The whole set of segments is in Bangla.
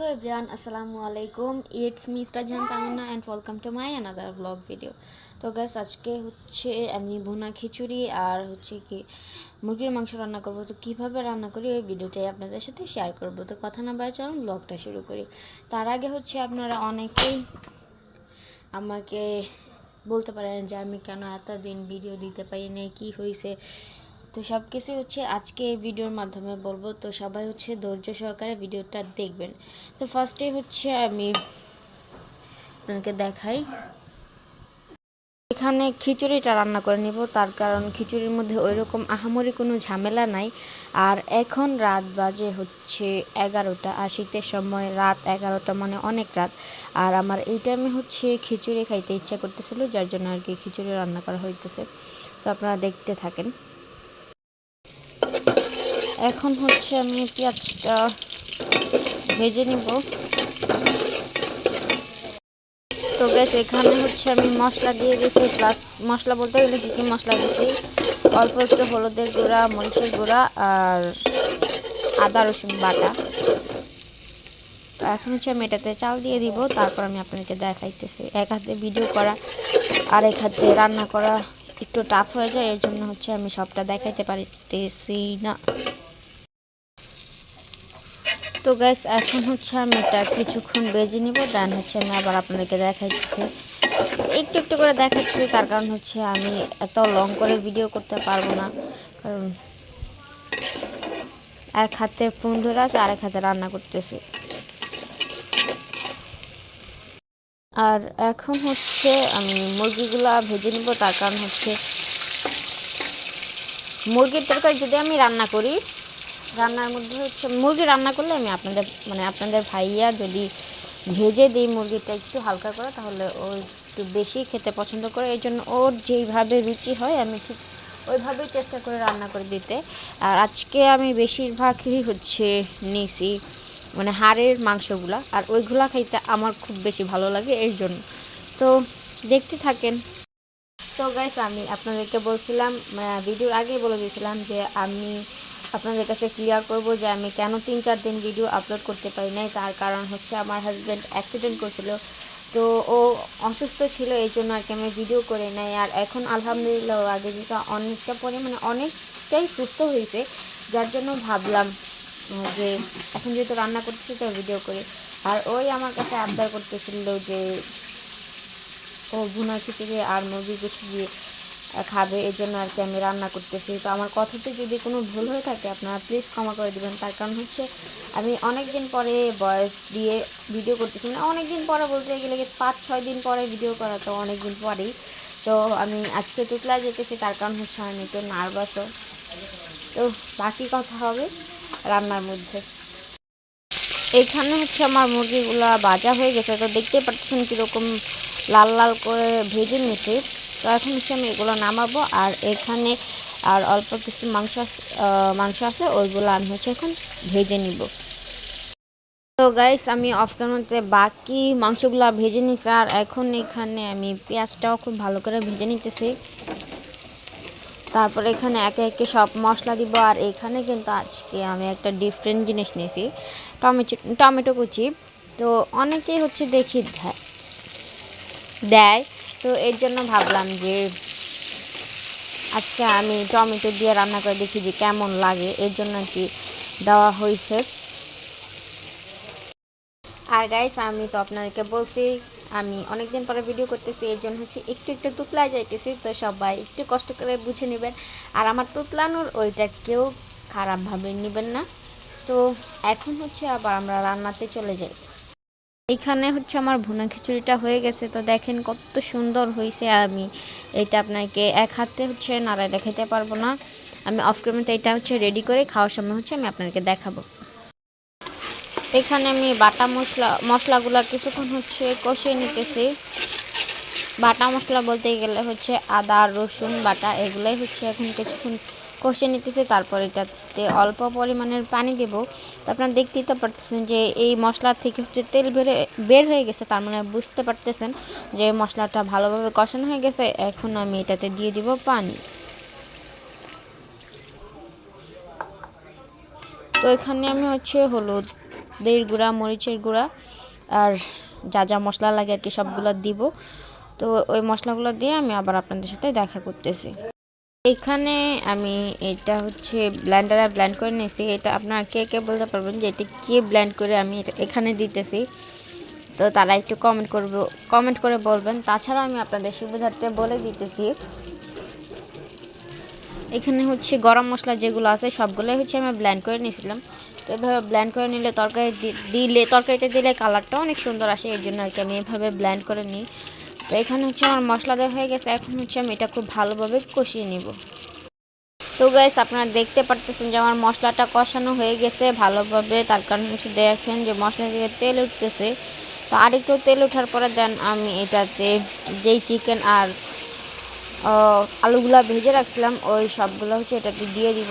Hello everyone, Assalamu alaikum. It's me Stajan Tamina and welcome to my another vlog video. তো গ্যাস আজকে হচ্ছে আমি ভুনা খিচুড়ি আর হচ্ছে কি মুরগির মাংস রান্না করব তো কীভাবে রান্না করি ওই ভিডিওটাই আপনাদের সাথে শেয়ার করব তো কথা না বাড়ি চলুন ব্লগটা শুরু করি তার আগে হচ্ছে আপনারা অনেকেই আমাকে বলতে পারেন যে আমি কেন এতদিন ভিডিও দিতে পারি নাই কী হয়েছে তো সব কিছুই হচ্ছে আজকে এই ভিডিওর মাধ্যমে বলব। তো সবাই হচ্ছে ধৈর্য সহকারে ভিডিওটা দেখবেন। তো ফার্স্টে হচ্ছে আমি আপনাকে দেখাই। এখানে খিচুড়িটা রান্না করে নিব। তার কারণ খিচুড়ির মধ্যে ওই রকম আহামরি কোনো ঝামেলা নাই। আর এখন রাত বাজে হচ্ছে এগারোটা। আর শীতের সময় রাত এগারোটা মানে অনেক রাত। আর আমার এই টাইমে হচ্ছে খিচুড়ি খাইতে ইচ্ছা করতেছিল, যার জন্য আর কি খিচুড়ি রান্না করা হইতেছে। তো আপনারা দেখতে থাকেন। এখন হচ্ছে আমি পেঁয়াজটা ভেজে নিব। তো গ্যাস এখানে হচ্ছে আমি মশলা দিয়ে দিয়েছি প্লাস মশলা বলতে গেলে কী কী মশলা দিয়েছি? অল্প একটু হলুদের গুঁড়া, মরিচের গুঁড়া আর আদা, রসুন বাটা। এখন হচ্ছে আমি এটাতে চাল দিয়ে দিব, তারপর আমি আপনাদেরকে দেখাইতেছি। এক হাতে ভিডিও করা আর এক হাতে রান্না করা একটু টাফ হয়ে যায়, এর জন্য হচ্ছে আমি সবটা দেখাইতে পারতেছি না। তো গ্যাস এখন হচ্ছে আমি এটা কিছুক্ষণ বেজে নিব দেন হচ্ছে আমি আবার আপনাদেরকে দেখাচ্ছি। একটু একটু করে দেখাচ্ছি, তার কারণ হচ্ছে আমি এত লং করে ভিডিও করতে পারব না। কারণ এক হাতে ফোন ধরে আছে, আরেক হাতে রান্না করতেছি। আর এখন হচ্ছে আমি মুরগিগুলা ভেজে নিব, তার কারণ হচ্ছে মুরগির তরকারি যদি আমি রান্না করি রান্নার মধ্যে হচ্ছে, মুরগি রান্না করলে আমি আপনাদের মানে আপনাদের ভাইয়া যদি ভেজে দিই মুরগিটা একটু হালকা করে, তাহলে ও একটু বেশি খেতে পছন্দ করে। এই জন্য ওর যেইভাবে রুচি হয়, আমি ঠিক ওইভাবেই চেষ্টা করে রান্না করে দিতে। আর আজকে আমি বেশিরভাগই হচ্ছে নিছি মানে হাড়ের মাংসগুলা, আর ওইগুলা খাইতে আমার খুব বেশি ভালো লাগে, এর জন্য। তো দেখতে থাকেন। তো গাইস আমি আপনাদেরকে বলছিলাম ভিডিওর আগেই বলে দিয়েছিলাম যে আমি আপনাদের কাছে ক্লিয়ার করব যে আমি কেন তিন চার দিন ভিডিও আপলোড করতে পারি নাই, তার কারণ হচ্ছে আমার হাজব্যান্ড অ্যাক্সিডেন্ট করেছিল। তো ও অসুস্থ ছিল, এই জন্য আর কি আমি ভিডিও করে নাই। আর এখন আলহামদুলিল্লাহ আগে যেটা অনেকটা পরিমাণে অনেকটাই সুস্থ হয়েছে, যার জন্য ভাবলাম যে এখন যেহেতু রান্না করতেছি তো ভিডিও করি। আর ওই আমার কাছে আবদার করতেছিল যে ও ভুনা খিচুড়ি আর মুরগি কিছু দিয়ে খাবে এই জন্য আর কি আমি রান্না করতেছি। তো আমার কথাতে যদি কোনো ভুল হয়ে থাকে, আপনারা প্লিজ ক্ষমা করে দেবেন। তার কারণ হচ্ছে, আমি অনেক দিন পরে বয়স দিয়ে ভিডিও করতেছি। মানে অনেক দিন পরে বলতে গেলে পাঁচ, ছয় দিন পরে ভিডিও করা, তো অনেক দিন পরেই। তো আমি আজকে টুকলা যেতেছি, তার কারণ হচ্ছে আমি একটু নার্ভাসও তো বাকি কথা হবে রান্নার মধ্যে। এখানে হচ্ছে আমার মুরগিগুলা বাজা হয়ে গেছে। তো দেখতে পাচ্ছেন কীরকম লাল লাল করে ভেজে নিয়েছি। তো এখন হচ্ছে আমি এগুলো নামাবো আর এখানে আর অল্প কিছু মাংস মাংস আছে, ওইগুলো আমি হচ্ছে এখন ভেজে নিব। তো গাইস আমি অফ ক্যামেরাতে বাকি মাংসগুলো ভেজে নিচ্ছি আর এখন এখানে আমি পেঁয়াজটাও খুব ভালো করে ভেজে নিতেছি। তারপর এখানে একে একে সব মশলা দিব আর এখানে কিন্তু আজকে আমি একটা ডিফারেন্ট জিনিস নিয়েছি, টমেটো টমেটো কুচি। তো অনেকেই হচ্ছে দেখি, দেয় তো এর জন্য ভাবলাম যে আজকে আমি টমেটো দিয়ে রান্না করে দেখি যে কেমন লাগে। এর জন্য কি দেওয়া হয়েছে। আর গাইস আমি তো আপনাদেরকে বলছি, আমি অনেকদিন পরে ভিডিও করতেছি, এর জন্য হচ্ছে একটু একটু তুতলা যাইতেছি, তো সবাই একটু কষ্ট করে বুঝে নেবেন। আর আমার তুতলানোর ওইটা কেউ খারাপভাবে নেবেন না। তো এখন হচ্ছে আবার আমরা রান্নাতে চলে যাই। এখানে হচ্ছে আমার ভুনা খিচুড়িটা হয়ে গেছে, তো দেখেন কত সুন্দর হয়েছে আমি। এটা আপনাকে এক হাতে হচ্ছে নাড়ায় দেখাতে পারব না। আমি অফ ক্যামেরাতে এটা হচ্ছে রেডি করে খাওয়ার সময় হচ্ছে আমি আপনাকে দেখাবো। এখানে আমি বাটা মশলা, মশলাগুলো কিছুক্ষণ হচ্ছে কষিয়ে নিতেছি। বাটা মশলা বলতে গেলে হচ্ছে আদা, রসুন, বাটা, এগুলোই হচ্ছে এখন কিছুক্ষণ কষে নিতেছে, তারপর এটাতে অল্প পরিমাণের পানি দেব। আপনারা দেখতেই তো পারতেছেন যে এই মশলা থেকে হচ্ছে তেল বেড়ে বের হয়ে গেছে। তার মানে বুঝতে পারতেছেন যে মশলাটা ভালোভাবে কষানো হয়ে গেছে। এখন আমি এটাতে দিয়ে দিব পানি। তো এখানে আমি হচ্ছে হলুদ হলুদের গুঁড়া, মরিচের গুঁড়া আর যা যা মশলা লাগে আর কি সবগুলো দিব। তো ওই মশলাগুলো দিয়ে আমি আবার আপনাদের সাথে দেখা করতেছি। এখানে আমি এটা হচ্ছে ব্ল্যান্ডারে ব্ল্যান্ড করে নিয়েছি। এটা আপনারা কে কে বলতে পারবেন যে এটা কে ব্ল্যান্ড করে আমি এটা এখানে দিতেছি। তো তারা একটু কমেন্ট করব কমেন্ট করে বলবেন। তাছাড়া আমি আপনাদের সুবিধার্থে বলে দিতেছি। এখানে হচ্ছে গরম মশলা যেগুলো আছে, সবগুলোই হচ্ছে আমি ব্ল্যান্ড করে নিয়েছিলাম। তো এভাবে ব্ল্যান্ড করে নিলে তরকারি দিলে, তরকারিতে দিলে কালারটা অনেক সুন্দর আসে, এর জন্য আর কি আমি এভাবে ব্ল্যান্ড করে নিই। তো এখানে হচ্ছে আমার মশলা দেওয়া হয়ে গেছে। এখন হচ্ছে আমি এটা খুব ভালোভাবে কষিয়ে নিব। তো গাইস আপনারা দেখতে পারতেছেন যে আমার মশলাটা কষানো হয়ে গেছে ভালোভাবে। তার কারণ হচ্ছে দেখেন যে মশলা থেকে তেল উঠতেছে। তো আরেকটু তেল ওঠার পরে দেন আমি এটাতে যেই চিকেন আর আলুগুলা ভেজে রাখছিলাম, ওই সবগুলো হচ্ছে এটাতে দিয়ে দিব।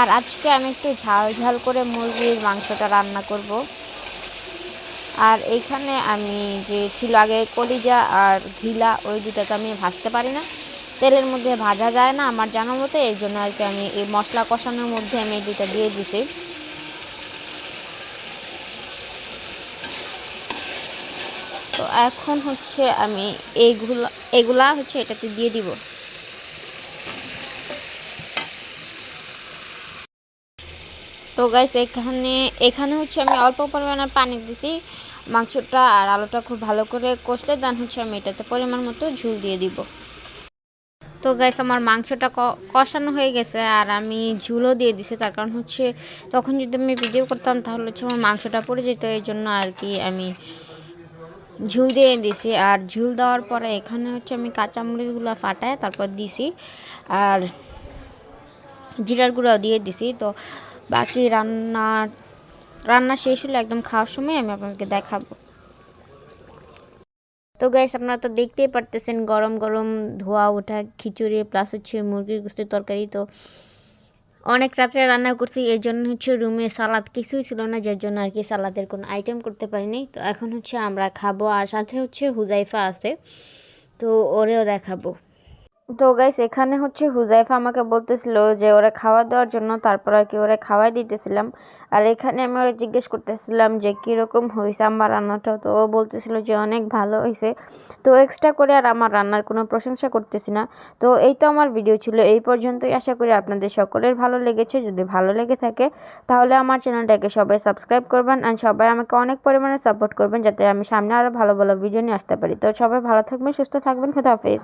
আর আজকে আমি একটু ঝাল ঝাল করে মুরগির মাংসটা রান্না করব। আর এইখানে আমি যে ছিল আগে কলিজা আর ঘিলা, ওই দুটাকে আমি ভাজতে পারি না। তেলের মধ্যে ভাজা যায় না আমার জানার মতো এই জন্য আর কি আমি এই মশলা কষানোর মধ্যে আমি এই দুটা দিয়ে দিছি। তো এখন হচ্ছে আমি এইগুলা এগুলা হচ্ছে এটাতে দিয়ে দিব। তো গাইস এখানে এখানে হচ্ছে আমি অল্প পরিমাণে পানি দিছি। মাংসটা আর আলুটা খুব ভালো করে কষলে দেন হচ্ছে আমি এটাতে পরিমাণ মতো ঝুল দিয়ে দিব। তো গাইস আমার মাংসটা কষানো হয়ে গেছে আর আমি ঝুলও দিয়ে দিছি। তার কারণ হচ্ছে তখন যদি আমি ভিডিও করতাম তাহলে হচ্ছে আমার মাংসটা পড়ে যেত, এই জন্য আর কি আমি ঝুল দিয়ে দিছি। আর ঝুল দেওয়ার পরে এখানে হচ্ছে আমি কাঁচামরিচগুলো ফাটায় তারপর দিছি আর জিরার গুঁড়াও দিয়ে দিছি। তো বাকি রান্না রান্না শেষ হলে একদম খাওয়ার সময় আমি আপনাকে দেখাবো। তো গাইস আপনারা তো দেখতেই পারতেছেন গরম গরম ধোয়া ওঠা, খিচুড়ি প্লাস হচ্ছে মুরগির গোস্তের তরকারি। তো অনেক রাত্রে রান্না করছি, এর জন্য হচ্ছে রুমে সালাদ কিছুই ছিল না, যার জন্য আর কি সালাদের কোনো আইটেম করতে পারিনি। তো এখন হচ্ছে আমরা খাব, আর সাথে হচ্ছে হুজাইফা আছে, তো ওরেও দেখাবো। তো গাইস এখানে হচ্ছে হুজাইফা আমাকে বলতেছিল যে ওরা খাওয়া দেওয়ার জন্য, তারপর আর কি ওরা খাওয়াই দিতেছিলাম। আর এখানে আমি ওরা জিজ্ঞেস করতেছিলাম যে কীরকম হয়েছে আমার রান্নাটা? তো ও বলতেছিল যে অনেক ভালো হয়েছে তো এক্সট্রা করে আর আমার রান্নার কোনো প্রশংসা করতেছি না। তো এই তো আমার ভিডিও ছিল। এই পর্যন্তই আশা করি আপনাদের সকলের ভালো লেগেছে। যদি ভালো লেগে থাকে, তাহলে আমার চ্যানেলটাকে সবাই সাবস্ক্রাইব করবেন আর সবাই আমাকে অনেক পরিমাণে সাপোর্ট করবেন যাতে আমি সামনে আরও ভালো ভালো ভিডিও নিয়ে আসতে পারি। তো সবাই ভালো থাকবেন, সুস্থ থাকবেন। খুদা হাফেজ।